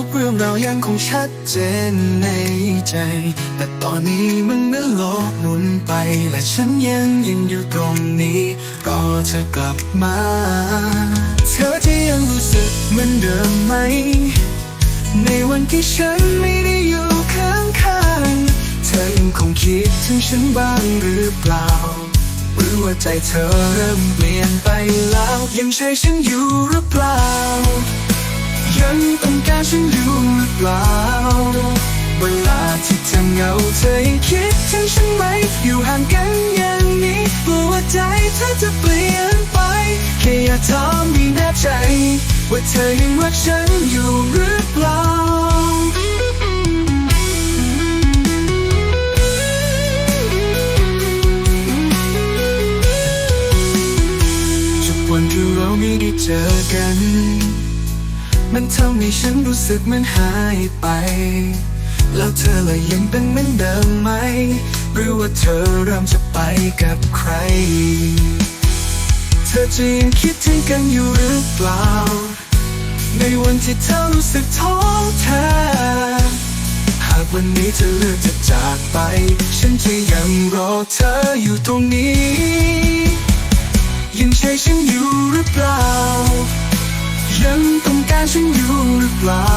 ทุกเรื่องเราวยังคงชัดเจนในใจ แต่ตอนนี้มันเหมือนโลกหมุนไป และฉันยังยืนอยู่ตรงนี้รอเธอกลับมา เธอที่ยังรู้สึกเหมือนเดิมไหม ในวันที่ฉันไม่ได้อยู่ข้างข้างๆเธอยังคงคิดถึงฉันบ้างหรือเปล่า หรือว่าใจเธอเริ่มเปลี่ยนไปแล้ว ยังใช่ฉันอยู่หรือเปล่า ยังต้องการฉันอยู่หรือเปล่า เวลาที่เธอเหงาเธอยังคิดถึงฉันไหม อยู่ห่างกันอย่างนี้กลัวว่าใจเธอจะเปลี่ยนไป แค่อยากถามมีแน่ใจ ว่าเธอยังรักฉันอยู่หรือเปล่าทุกวันที่เราไม่ได้เจอกัน มันทำให้ฉันรู้สึกมันหายไป แล้วเธอละยังเป็นเหมือนเดิมไหม หรือว่าเธอเริ่มจะไปกับใคร เธอจะยังคิดถึงกันอยู่หรือเปล่า ในวันที่เธอรู้สึกท้อแท้ หากวันนี้เธอเลือกจะจากไป ฉันจะยังรอเธออยู่ตรงนี้ ยังใช่ฉันอยู่หรือเปล่า ยังต้องารฉันอยู่หรือเปล่า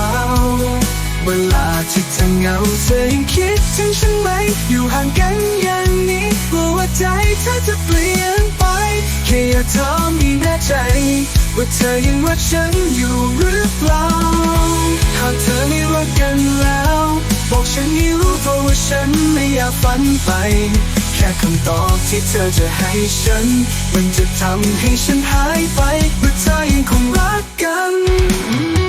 เวลาที่เธอเหงาเธอยังคิดถึงฉันไหม อยู่ห่างกันอย่างนี้กลัวว่าใจเธอจะเปลี่ยนไป แค่อยากถามมีแน่ใจ ว่าเธอยังรักฉันอยู่หรือเปล่า หากเธอไม่รักกันแล้ว บอกฉันให้รู้เพราะว่าฉันไม่อยากฝันไป ค่คำตอบที่เธอจะให้ฉัน มันจะทำให้ฉันหายไปว่อเธอยังคงรักกัน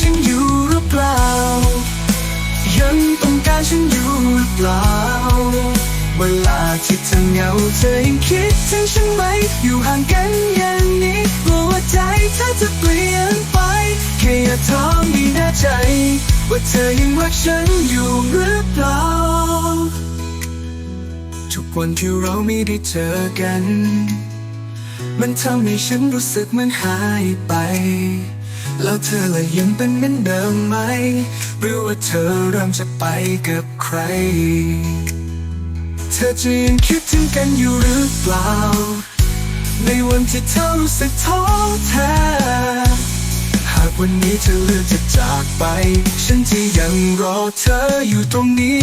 ฉันอยู่หรือเปล่า ยังต้องการฉันอยู่หรือเปล่า เวลาที่เธอเหงาเธอยังคิดถึงฉันไหม อยู่ห่างกันอย่างนี้กลัวว่าใจเธอจะเปลี่ยนไป แค่อยากถามมีแน่ใจ ว่าเธอยังรักฉันอยู่หรือเปล่า ทุกวันที่เราไม่ได้เจอกัน มันทำให้ฉันรู้สึกมันหายไป แล้วเธอละยังเป็นเหมือนเดิมไหม หรือว่าเธอเริ่มจะไปกับใคร เธอจะยังคิดถึงกันอยู่หรือเปล่า ในวันที่เธอรู้สึกท้อแท้ หากวันนี้เธอเลือกจะจากไป ฉันจะยังรอเธออยู่ตรงนี้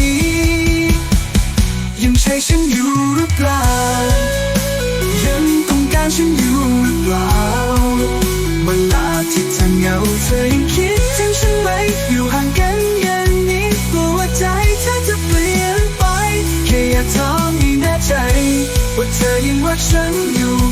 ยังใช่ฉันอยู่หรือเปล่า ยังต้องการฉันอยู่หรือเปล่า แค่